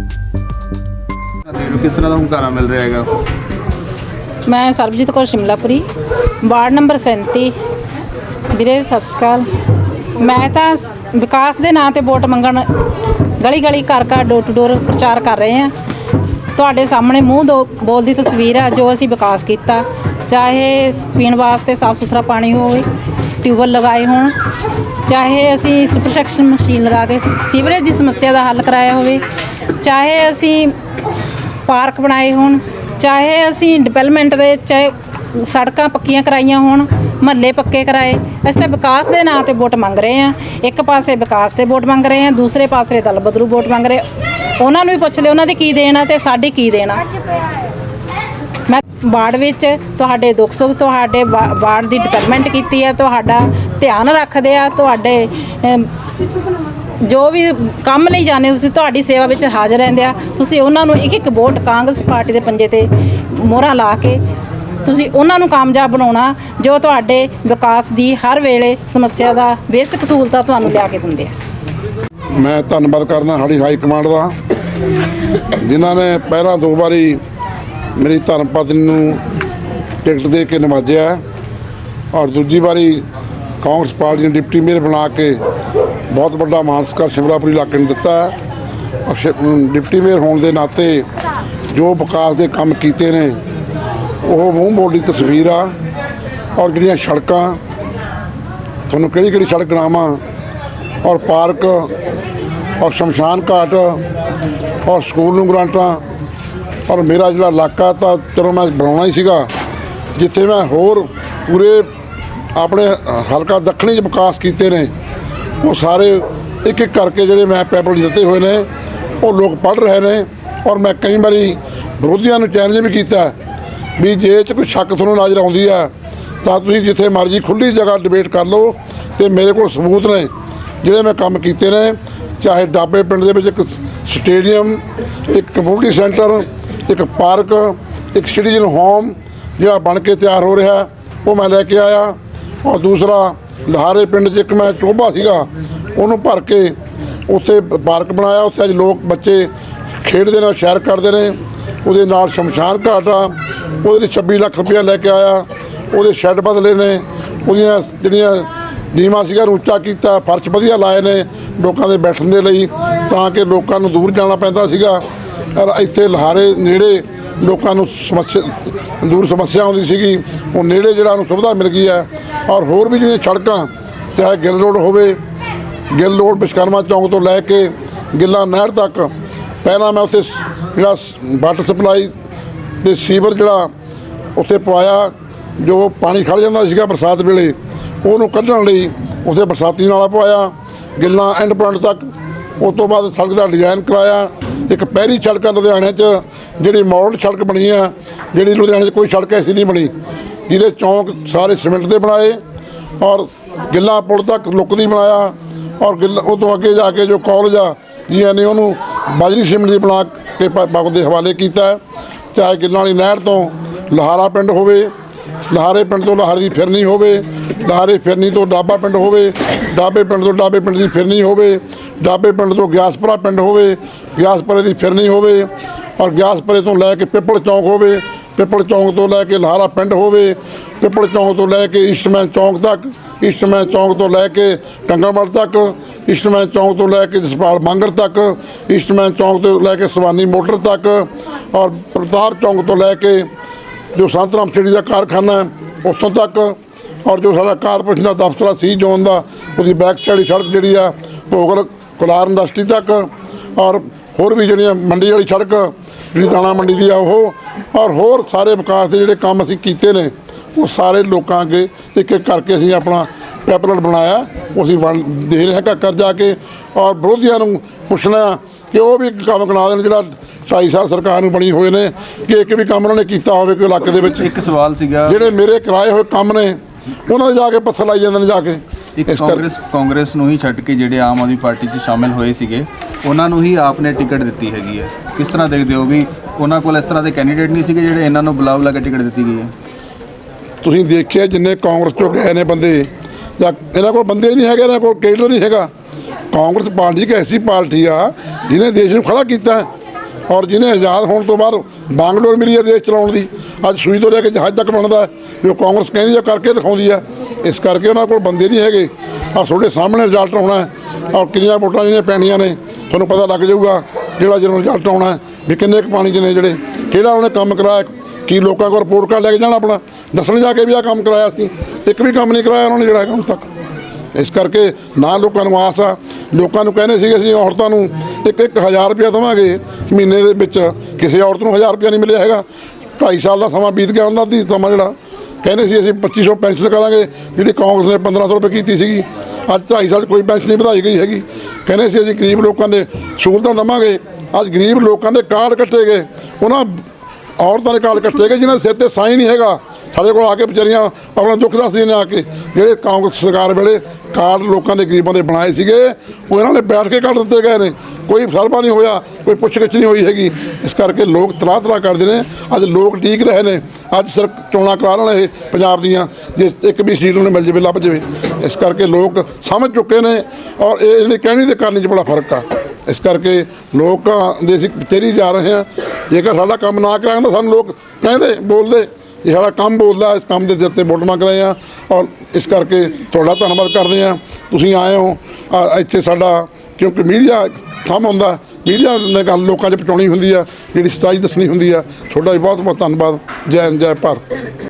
ਦੇਖ ਲਓ ਕਿਸ ਤਰ੍ਹਾਂ ਦਾ ਹੁੰਗਾਰਾ ਮਿਲ ਰਿਹਾ ਹੈਗਾ। ਮੈਂ ਸਰਬਜੀਤ ਕੌਰ ਸ਼ਿਮਲਾਪੁਰੀ, ਵਾਰਡ ਨੰਬਰ 37 ਵੀਰੇ, ਸਤਿ ਸ਼੍ਰੀ ਅਕਾਲ। ਮੈਂ ਤਾਂ ਸ- ਵਿਕਾਸ ਦੇ ਨਾਂ ਤੇ ਵੋਟ ਮੰਗਣ ਗਲੀ ਗਲੀ ਘਰ ਘਰ ਡੋਰ ਟੂ ਡੋਰ ਪ੍ਰਚਾਰ ਕਰ ਰਹੇ ਹਾਂ। ਤੁਹਾਡੇ ਸਾਹਮਣੇ ਮੂੰਹ ਦੋ ਬੋਲ ਦੀ ਤਸਵੀਰ ਆ, ਜੋ ਅਸੀਂ ਵਿਕਾਸ ਕੀਤਾ। ਚਾਹੇ ਪੀਣ ਵਾਸਤੇ ਸਾਫ਼ ਸੁਥਰਾ ਪਾਣੀ ਹੋਵੇ ਟਿਊਬਲ ਲਗਾਏ ਹੋਣ, ਚਾਹੇ ਅਸੀਂ ਸੁਪਰ ਸੈਕਸ਼ਨ ਮਸ਼ੀਨ ਲਗਾ ਕੇ ਸੀਵਰੇਜ ਦੀ ਸਮੱਸਿਆ ਦਾ ਹੱਲ ਕਰਾਇਆ ਹੋਵੇ ਚਾਹੇ ਅਸੀਂ ਪਾਰਕ ਬਣਾਏ ਹੋਣ, ਚਾਹੇ ਅਸੀਂ ਡਿਵੈਲਪਮੈਂਟ ਦੇ, ਚਾਹੇ ਸੜਕਾਂ ਪੱਕੀਆਂ ਕਰਾਈਆਂ ਹੋਣ, ਮਹੱਲੇ ਪੱਕੇ ਕਰਾਏ, ਅਸੀਂ ਤਾਂ ਵਿਕਾਸ ਦੇ ਨਾਂ ਤੇ ਵੋਟ ਮੰਗ ਰਹੇ ਹਾਂ। ਇੱਕ ਪਾਸੇ ਵਿਕਾਸ ਤੇ ਵੋਟ ਮੰਗ ਰਹੇ ਹਾਂ, ਦੂਸਰੇ ਪਾਸੇ ਦਲ ਬਦਲੂ ਵੋਟ ਮੰਗ ਰਹੇ ਉਹਨਾਂ ਨੂੰ ਵੀ ਪੁੱਛ ਲਿਓ, ਉਹਨਾਂ ਦੀ ਕੀ ਦੇਣਾ ਤੇ ਸਾਡੀ ਕੀ ਦੇਣਾ ਮੈਂ ਵਾਰਡ ਵਿੱਚ ਤੁਹਾਡੇ ਦੁੱਖ ਸੁੱਖ, ਤੁਹਾਡੇ ਵਾ- ਵਾਰਡ ਦੀ ਡਿਵੈਲਪਮੈਂਟ ਕੀਤੀ ਹੈ ਤੁਹਾਡਾ ਧਿਆਨ ਰੱਖਦੇ ਆ, ਤੁਹਾਡੇ ਜੋ ਵੀ ਕੰਮ ਲਈ ਜਾਂਦੇ ਹੋ, ਤੁਸੀਂ ਤੁਹਾਡੀ ਸੇਵਾ ਵਿੱਚ ਹਾਜ਼ਰ ਰਹਿੰਦੇ ਆ। ਤੁਸੀਂ ਉਹਨਾਂ ਨੂੰ ਇੱਕ ਇੱਕ ਵੋਟ ਕਾਂਗਰਸ ਪਾਰਟੀ ਦੇ ਪੰਜੇ ਤੇ ਮੋਹਰਾਂ ਲਾ ਕੇ ਤੁਸੀਂ ਉਹਨਾਂ ਨੂੰ ਕਾਮਯਾਬ ਬਣਾਉਣਾ, ਜੋ ਤੁਹਾਡੇ ਵਿਕਾਸ ਦੀ ਹਰ ਵੇਲੇ ਸਮੱਸਿਆ ਦਾ ਬੇਸਿਕ ਸਹੂਲਤਾਂ ਤੁਹਾਨੂੰ ਲਿਆ ਕੇ ਦਿੰਦੇ ਆ। ਮੈਂ ਧੰਨਵਾਦ ਕਰਦਾ ਸਾਡੀ ਹਾਈ ਕਮਾਂਡ ਦਾ, ਜਿਨ੍ਹਾਂ ਨੇ ਪਹਿਲਾਂ ਦੋ ਵਾਰੀ ਮੇਰੀ ਧਰਮ ਪਤਨੀ ਨੂੰ ਟਿਕਟ ਦੇ ਕੇ ਨਵਾਜਿਆ ਔਰ ਦੂਜੀ ਵਾਰੀ ਕਾਂਗਰਸ ਪਾਰਟੀ ਨੇ ਡਿਪਟੀ ਮੇਅਰ ਬਣਾ ਕੇ ਬਹੁਤ ਵੱਡਾ ਮਾਨ ਸਤਿਕਾਰ ਸ਼ਿਮਲਾਪੁਰੀ ਇਲਾਕੇ ਨੂੰ ਦਿੱਤਾ ਹੈ। ਔਰ ਸ਼ਿ- ਡਿਪਟੀ ਮੇਅਰ ਹੋਣ ਦੇ ਨਾਤੇ ਜੋ ਵਿਕਾਸ ਦੇ ਕੰਮ ਕੀਤੇ ਨੇ, ਉਹ ਮੂੰਹ ਬੋਲੀ ਤਸਵੀਰ ਆ। ਔਰ ਜਿਹੜੀਆਂ ਸੜਕਾਂ, ਤੁਹਾਨੂੰ ਕਿਹੜੀ ਕਿਹੜੀ ਸੜਕ ਗਰਾਵਾਂ ਔਰ ਪਾਰਕ, ਔਰ ਸ਼ਮਸ਼ਾਨ ਘਾਟ, ਔਰ ਸਕੂਲ ਨੂੰ ਗ੍ਰਾਂਟਾਂ, ਔਰ ਮੇਰਾ ਜਿਹੜਾ ਇਲਾਕਾ ਤਾਂ ਚਲੋ ਮੈਂ ਬਣਾਉਣਾ ਹੀ ਸੀਗਾ, ਜਿੱਥੇ ਮੈਂ ਹੋਰ ਪੂਰੇ ਆਪਣੇ ਹਲਕਾ ਦੱਖਣੀ ਚ ਵਿਕਾਸ ਕੀਤੇ ਨੇ। ਉਹ ਸਾਰੇ ਇੱਕ ਇੱਕ ਕਰਕੇ ਜਿਹੜੇ ਮੈਂ ਪੈਪਰ ਦਿੱਤੇ ਹੋਏ ਨੇ, ਉਹ ਲੋਕ ਪੜ੍ਹ ਰਹੇ ਨੇ ਔਰ ਮੈਂ ਕਈ ਵਾਰੀ ਵਿਰੋਧੀਆਂ ਨੂੰ ਚੈਲੰਜ ਵੀ ਕੀਤਾ ਵੀ ਜੇ 'ਚ ਕੋਈ ਸ਼ੱਕ ਤੁਹਾਨੂੰ ਨਜ਼ਰ ਆਉਂਦੀ ਆ, ਤਾਂ ਤੁਸੀਂ ਜਿੱਥੇ ਮਰਜ਼ੀ ਖੁੱਲੀ ਜਗ੍ਹਾ ਡਿਬੇਟ ਕਰ ਲਓ ਤੇ ਮੇਰੇ ਕੋਲ ਸਬੂਤ ਨੇ। ਜਿਹੜੇ ਮੈਂ ਕੰਮ ਕੀਤੇ ਨੇ, ਚਾਹੇ ਡਾਬੇ ਪਿੰਡ ਦੇ ਵਿੱਚ ਇੱਕ ਸਟੇਡੀਅਮ ਇੱਕ ਕਮਿਊਨਿਟੀ ਸੈਂਟਰ ਇੱਕ ਪਾਰਕ ਇੱਕ ਸਿਟੀਜ਼ਨ ਹੋਮ ਜਿਹੜਾ ਬਣ ਕੇ ਤਿਆਰ ਹੋ ਰਿਹਾ, ਉਹ ਮੈਂ ਲੈ ਕੇ ਆਇਆ। ਔਰ ਦੂਸਰਾ ਲਹਾਰੇ ਪਿੰਡ 'ਚ ਇੱਕ ਮੈਂ ਚੋਬਾ ਸੀਗਾ, ਉਹਨੂੰ ਭਰ ਕੇ ਉੱਥੇ ਪਾਰਕ ਬਣਾਇਆ, ਉੱਥੇ ਅੱਜ ਲੋਕ ਬੱਚੇ ਖੇਡਦੇ ਨੇ, ਸ਼ੈਰ ਕਰਦੇ ਨੇ। ਉਹਦੇ ਨਾਲ ਸ਼ਮਸ਼ਾਨ ਘਾਟ ਆ, ਉਹਦੇ ਲਈ 26 ਲੱਖ ਰੁਪਇਆ ਲੈ ਕੇ ਆਇਆ, ਉਹਦੇ ਸ਼ੈੱਡ ਬਦਲੇ ਨੇ, ਉਹਦੀਆਂ ਜਿਹੜੀਆਂ ਨੀਵਾਂ ਸੀਗਾ ਨੂੰ ਉੱਚਾ ਕੀਤਾ, ਫਰਸ਼ ਵਧੀਆ ਲਾਏ ਨੇ ਲੋਕਾਂ ਦੇ ਬੈਠਣ ਦੇ ਲਈ, ਤਾਂ ਕਿ ਲੋਕਾਂ ਨੂੰ ਦੂਰ ਜਾਣਾ ਪੈਂਦਾ ਸੀਗਾ। ਔਰ ਇੱਥੇ ਲਹਾਰੇ ਨੇੜੇ ਲੋਕਾਂ ਨੂੰ ਸਮੱਸਿਆ, ਦੂਰ ਸਮੱਸਿਆ ਆਉਂਦੀ ਸੀਗੀ, ਉਹ ਨੇੜੇ ਜਿਹੜਾ ਉਹਨੂੰ ਸੁਵਿਧਾ ਮਿਲ ਗਈ ਹੈ ਔਰ ਹੋਰ ਵੀ ਜਿਹੜੀਆਂ ਸੜਕਾਂ, ਚਾਹੇ ਗਿੱਲ ਰੋਡ ਹੋਵੇ, ਗਿੱਲ ਰੋਡ ਵਿਸ਼ਕਰਮਾ ਚੌਂਕ ਤੋਂ ਲੈ ਕੇ ਗਿੱਲਾ ਨਹਿਰ ਤੱਕ, ਪਹਿਲਾਂ ਮੈਂ ਉੱਥੇ ਸ- ਜਿਹੜਾ ਵਾਟਰ ਸਪਲਾਈ ਤੇ ਸੀਵਰ ਜਿਹੜਾ ਉੱਥੇ ਪਵਾਇਆ, ਜੋ ਪਾਣੀ ਖੜ ਜਾਂਦਾ ਸੀਗਾ ਬਰਸਾਤ ਵੇਲੇ, ਉਹਨੂੰ ਕੱਢਣ ਲਈ ਉੱਥੇ ਬਰਸਾਤੀ ਨਾਲਾ ਪਵਾਇਆ, ਗਿੱਲਾ ਐਂਡ ਪੁਆਇੰਟ ਤੱਕ। ਉਸ ਤੋਂ ਬਾਅਦ ਸੜਕ ਦਾ ਡਿਜ਼ਾਈਨ ਕਰਾਇਆ। ਇੱਕ ਪਹਿਰੀ ਸੜਕ ਆ ਲੁਧਿਆਣੇ 'ਚ, ਜਿਹੜੀ ਮਾਡਲ ਸੜਕ ਬਣੀ ਆ, ਜਿਹੜੀ ਲੁਧਿਆਣੇ 'ਚ ਕੋਈ ਸੜਕ ਐਸੀ ਨਹੀਂ ਬਣੀ। ਜਿਹਦੇ ਚੌਂਕ ਸਾਰੇ ਸੀਮੈਂਟ ਦੇ ਬਣਾਏ ਔਰ ਗਿੱਲਾ ਪੁਲ ਤੱਕ ਲੁੱਕ ਦੀ ਬਣਾਇਆ ਔਰ ਗਿੱਲਾ ਉਹ ਤੋਂ ਅੱਗੇ ਜਾ ਕੇ ਜੋ ਕਾਲਜ ਆ ਜੀਆਂ ਨੇ ਉਹਨੂੰ ਬਾਜਰੀ ਸੀਮੈਂਟ ਦੀ ਬਣਾ ਕੇ ਬਾਗ ਦੇ ਹਵਾਲੇ ਕੀਤਾ ਚਾਹੇ ਗਿੱਲਾਂ ਵਾਲੀ ਨਹਿਰ ਤੋਂ ਲਹਾਰਾ ਪਿੰਡ ਹੋਵੇ, ਲਹਾਰੇ ਪਿੰਡ ਤੋਂ ਲਹਾਰੇ ਦੀ ਫਿਰਨੀ ਹੋਵੇ, ਲਹਾਰੇ ਫਿਰਨੀ ਤੋਂ ਡਾਬਾ ਪਿੰਡ ਹੋਵੇ, ਡਾਬੇ ਪਿੰਡ ਤੋਂ ਡਾਬੇ ਪਿੰਡ ਦੀ ਫਿਰਨੀ ਹੋਵੇ, ਡਾਬੇ ਪਿੰਡ ਤੋਂ ਗਿਆਸਪੁਰਾ ਪਿੰਡ ਹੋਵੇ, ਗਿਆਸਪੁਰੇ ਦੀ ਫਿਰਨੀ ਹੋਵੇ ਔਰ ਗਿਆਸਪੁਰੇ ਤੋਂ ਲੈ ਕੇ ਪਿੱਪਲ ਚੌਂਕ ਹੋਵੇ ਪਿੱਪਲ ਚੌਂਕ ਤੋਂ ਲੈ ਕੇ ਲਹਾਰਾ ਪਿੰਡ ਹੋਵੇ, ਪਿੱਪਲ ਚੌਂਕ ਤੋਂ ਲੈ ਕੇ ਈਸਟਮੈਨ ਚੌਂਕ ਤੱਕ, ਈਸਟਮੈਨ ਚੌਂਕ ਤੋਂ ਲੈ ਕੇ ਕੰਗਣਮਲ ਤੱਕ, ਈਸਟਮੈਨ ਚੌਂਕ ਤੋਂ ਲੈ ਕੇ ਜਸਪਾਲ ਮੰਗਰ ਤੱਕ, ਈਸਟਮੈਨ ਚੌਂਕ ਤੋਂ ਲੈ ਕੇ ਸਵਾਨੀ ਮੋਟਰ ਤੱਕ ਔਰ ਪ੍ਰਤਾਪ ਚੌਂਕ ਤੋਂ ਲੈ ਕੇ ਜੋ ਸੰਤਰਾਮ ਚਿੜੀ ਦਾ ਕਾਰਖਾਨਾ ਹੈ, ਉੱਥੋਂ ਤੱਕ ਔਰ ਜੋ ਸਾਡਾ ਕਾਰਪੋਰੇਸ਼ਨ ਦਾ ਦਫ਼ਤਰ ਸੀ ਜ਼ੋਨ ਦਾ, ਉਹਦੀ ਬੈਕ ਸਾਈਡ ਸੜਕ ਜਿਹੜੀ ਆ, ਭੋਗਲ ਕੁਲਾਰ ਇੰਡਸਟਰੀ ਤੱਕ ਔਰ ਹੋਰ ਵੀ ਜਿਹੜੀਆਂ ਮੰਡੀ ਵਾਲੀ ਸੜਕ, ਜਿਹੜੀ ਦਾਣਾ ਮੰਡੀ ਦੀ ਆ ਉਹ ਔਰ ਹੋਰ ਸਾਰੇ ਵਿਕਾਸ ਦੇ ਜਿਹੜੇ ਕੰਮ ਅਸੀਂ ਕੀਤੇ ਨੇ ਉਹ ਸਾਰੇ ਲੋਕਾਂ ਅੱਗੇ ਇੱਕ ਇੱਕ ਕਰਕੇ ਅਸੀਂ ਆਪਣਾ ਪੈਪਲਟ ਬਣਾਇਆ। ਉਹ ਅਸੀਂ ਵੰਡ ਦੇ ਰਹੇ ਹਾਂ ਕਰ ਜਾ ਕੇ। ਔਰ ਵਿਰੋਧੀਆਂ ਨੂੰ ਪੁੱਛਣਾ ਕਿ ਉਹ ਵੀ ਇੱਕ ਕੰਮ ਗਣਾ ਦੇਣ ਜਿਹੜਾ 2.5 ਸਾਲ ਸਰਕਾਰ ਨੂੰ ਬਣੀ ਹੋਏ ਨੇ ਕਿ ਇੱਕ ਵੀ ਕੰਮ ਉਹਨਾਂ ਨੇ ਕੀਤਾ ਹੋਵੇ ਕੋਈ ਇਲਾਕੇ ਦੇ ਵਿੱਚ। ਇੱਕ ਸਵਾਲ ਸੀਗਾ। ਜਿਹੜੇ ਮੇਰੇ ਕਰਾਏ ਹੋਏ ਕੰਮ ਨੇ ਉਹਨਾਂ ਦੇ ਜਾ ਕੇ ਪੱਥਰ ਲਾਈ ਜਾਂਦੇ ਨੇ ਜਾ ਕੇ। ਇੱਕ ਕਾਂਗਰਸ ਕਾਂਗਰਸ ਨੂੰ ਹੀ ਛੱਡ ਕੇ ਜਿਹੜੇ ਆਮ ਆਦਮੀ ਪਾਰਟੀ 'ਚ ਸ਼ਾਮਿਲ ਹੋਏ ਸੀਗੇ ਉਹਨਾਂ ਨੂੰ ਹੀ ਆਪਨੇ ਟਿਕਟ ਦਿੱਤੀ ਹੈਗੀ ਹੈ। ਕਿਸ ਤਰ੍ਹਾਂ ਦੇਖਦੇ ਹੋ ਵੀ ਉਹਨਾਂ ਕੋਲ ਇਸ ਤਰ੍ਹਾਂ ਦੇ ਕੈਂਡੀਡੇਟ ਨਹੀਂ ਸੀਗੇ ਜਿਹੜੇ ਇਹਨਾਂ ਨੂੰ ਬੁਲਾ ਬੁਲਾ ਕੇ ਟਿਕਟ ਦਿੱਤੀ ਗਈ ਹੈ? ਤੁਸੀਂ ਦੇਖਿਆ ਜਿੰਨੇ ਕਾਂਗਰਸ ਚੋਂ ਗਏ ਨੇ ਬੰਦੇ, ਜਾਂ ਇਹਨਾਂ ਕੋਲ ਬੰਦੇ ਨਹੀਂ ਹੈਗੇ, ਇਹਨਾਂ ਕੋਲ ਕੇਡਰ ਨਹੀਂ ਹੈਗਾ? ਕਾਂਗਰਸ ਪਾਰਟੀ ਇੱਕ ਐਸੀ ਪਾਰਟੀ ਆ, ਜਿਹਨੇ ਦੇਸ਼ ਨੂੰ ਖੜਾ ਕੀਤਾ ਔਰ ਜਿਹਨੇ ਆਜ਼ਾਦ ਹੋਣ ਤੋਂ ਬਾਅਦ ਬਾਂਗਲੋਰ ਮਿਲੀ ਹੈ ਦੇਸ਼ ਚਲਾਉਣ ਦੀ। ਅੱਜ ਸੂਈ ਤੋਂ ਲੈ ਕੇ ਜਹਾਜ਼ ਤੱਕ ਬਣਦਾ ਜੋ ਕਾਂਗਰਸ ਕਹਿੰਦੀ ਹੈ ਕਰਕੇ ਦਿਖਾਉਂਦੀ ਆ। ਇਸ ਕਰਕੇ ਉਹਨਾਂ ਕੋਲ ਬੰਦੇ ਨਹੀਂ ਹੈਗੇ। ਆ ਤੁਹਾਡੇ ਸਾਹਮਣੇ ਰਿਜ਼ਲਟ ਆਉਣਾ ਔਰ ਕਿੰਨੀਆਂ ਵੋਟਾਂ ਜਿਹੜੀਆਂ ਪੈਣੀਆਂ ਨੇ, ਤੁਹਾਨੂੰ ਪਤਾ ਲੱਗ ਜਾਊਗਾ। ਜਿਹੜਾ ਜਦੋਂ ਰਿਜ਼ਲਟ ਆਉਣਾ ਵੀ ਕਿੰਨੇ ਕੁ ਪਾਣੀ 'ਚ ਨੇ ਜਿਹੜੇ, ਕਿਹੜਾ ਉਹਨੇ ਕੰਮ ਕਰਾਇਆ, ਕੀ ਲੋਕਾਂ ਕੋਲ ਰਿਪੋਰਟ ਕਾਰਡ ਲੈ ਕੇ ਜਾਣਾ ਆਪਣਾ, ਦੱਸਣ ਜਾ ਕੇ ਵੀ ਆ ਕੰਮ ਕਰਾਇਆ ਸੀ, ਇੱਕ ਵੀ ਕੰਮ ਨਹੀਂ ਕਰਾਇਆ ਉਹਨਾਂ ਨੇ ਜਿਹੜਾ ਹੈਗਾ ਹੁਣ ਤੱਕ। ਇਸ ਕਰਕੇ ਨਾ ਲੋਕਾਂ ਨੂੰ ਆਸ ਆ, ਲੋਕਾਂ ਨੂੰ ਕਹਿੰਦੇ ਸੀਗੇ ਅਸੀਂ ਔਰਤਾਂ ਨੂੰ ਇੱਕ ਇੱਕ ਹਜ਼ਾਰ ਰੁਪਇਆ ਦੇਵਾਂਗੇ ਮਹੀਨੇ ਦੇ ਵਿੱਚ, ਕਿਸੇ ਔਰਤ ਨੂੰ ਹਜ਼ਾਰ ਰੁਪਇਆ ਨਹੀਂ ਮਿਲਿਆ ਹੈਗਾ। 2.5 ਸਾਲ ਦਾ ਸਮਾਂ ਬੀਤ ਗਿਆ ਉਹਨਾਂ ਦੀ ਸਮਾਂ ਜਿਹੜਾ, ਕਹਿੰਦੇ ਸੀ ਅਸੀਂ 2500 ਪੈਨਸ਼ਨ ਕਰਾਂਗੇ, ਜਿਹੜੀ ਕਾਂਗਰਸ ਨੇ 1500 ਰੁਪਏ ਕੀਤੀ ਸੀਗੀ, ਅੱਜ 2.5 ਸਾਲ 'ਚ ਕੋਈ ਪੈਨਸ਼ਨ ਨਹੀਂ ਵਧਾਈ ਗਈ ਹੈਗੀ। ਕਹਿੰਦੇ ਸੀ ਅਸੀਂ ਗਰੀਬ ਲੋਕਾਂ ਦੇ ਸਹੂਲਤਾਂ ਦੇਵਾਂਗੇ। ਅੱਜ ਗਰੀਬ ਲੋਕਾਂ ਦੇ ਕਾਰਡ ਕੱਟੇ ਗਏ। ਉਹਨਾਂ ਔਰਤਾਂ ਦੇ ਕਾਰਡ ਕੱਟੇ ਗਏ ਜਿਨ੍ਹਾਂ ਦੇ ਸਿਰ ਤੇ ਸਾਈ ਨਹੀਂ ਹੈਗਾ। ਸਾਡੇ ਕੋਲ ਆ ਕੇ ਵਿਚਾਰੀਆਂ ਆਪਣਾ ਦੁੱਖ ਦੱਸਦੀਆਂ ਨੇ ਆ ਕੇ। ਜਿਹੜੇ ਕਾਂਗਰਸ ਸਰਕਾਰ ਵੇਲੇ ਕਾਰਡ ਲੋਕਾਂ ਦੇ ਗਰੀਬਾਂ ਦੇ ਬਣਾਏ ਸੀਗੇ, ਉਹ ਇਹਨਾਂ ਨੇ ਬੈਠ ਕੇ ਕੱਢ ਦਿੱਤੇ ਗਏ ਨੇ। ਕੋਈ ਸਰਵਾ ਨਹੀਂ ਹੋਇਆ, ਕੋਈ ਪੁੱਛਗਿੱਛ ਨਹੀਂ ਹੋਈ ਹੈਗੀ। ਇਸ ਕਰਕੇ ਲੋਕ ਤਰਾਹ ਤਰਾਹ ਕਰਦੇ ਨੇ। ਅੱਜ ਲੋਕ ਠੀਕ ਰਹੇ ਨੇ। ਅੱਜ ਸਿਰ ਚੋਣਾਂ ਕਰਾ ਲੈਣ ਇਹ ਪੰਜਾਬ ਦੀਆਂ, ਜੇ ਇੱਕ ਵੀ ਸੀਟ ਨੂੰ ਮਿਲ ਜਾਵੇ, ਲੱਭ ਜਾਵੇ। ਇਸ ਕਰਕੇ ਲੋਕ ਸਮਝ ਚੁੱਕੇ ਨੇ ਔਰ ਇਹ ਜਿਹੜੀ ਕਹਿਣੀ ਤੇ ਕਰਨੀ 'ਚ ਬੜਾ ਫ਼ਰਕ ਆ। ਇਸ ਕਰਕੇ ਲੋਕਾਂ ਦੇ ਅਸੀਂ ਤੇਰੀ ਜਾ ਰਹੇ ਹਾਂ। ਜੇਕਰ ਸਾਡਾ ਕੰਮ ਨਾ ਕਰਾਂਗੇ ਤਾਂ ਸਾਨੂੰ ਲੋਕ ਕਹਿੰਦੇ ਬੋਲਦੇ ਇਹ ਸਾਡਾ ਕੰਮ ਬੋਲਦਾ ਇਸ ਕੰਮ ਦੇ ਸਿਰ ਤੇ ਵੋਟ ਮੰਗ ਰਹੇ ਆ ਔਰ ਇਸ ਕਰਕੇ ਤੁਹਾਡਾ ਧੰਨਵਾਦ ਕਰਦੇ ਆ ਤੁਸੀਂ ਆਏ ਹੋ ਆ, ਇੱਥੇ ਸਾਡਾ ਕਿਉਂਕਿ ਮੀਡੀਆ ਥੰਮ ਹੁੰਦਾ ਮੀਡੀਆ ਨੇ ਗੱਲ ਲੋਕਾਂ 'ਚ ਪਹੁੰਚਾਉਣੀ ਹੁੰਦੀ ਆ ਜਿਹੜੀ ਸੱਚਾਈ ਦੱਸਣੀ ਹੁੰਦੀ ਆ। ਤੁਹਾਡਾ ਵੀ ਬਹੁਤ ਬਹੁਤ ਧੰਨਵਾਦ। ਜੈ ਹਿੰਦ ਜੈ ਭਾਰਤ।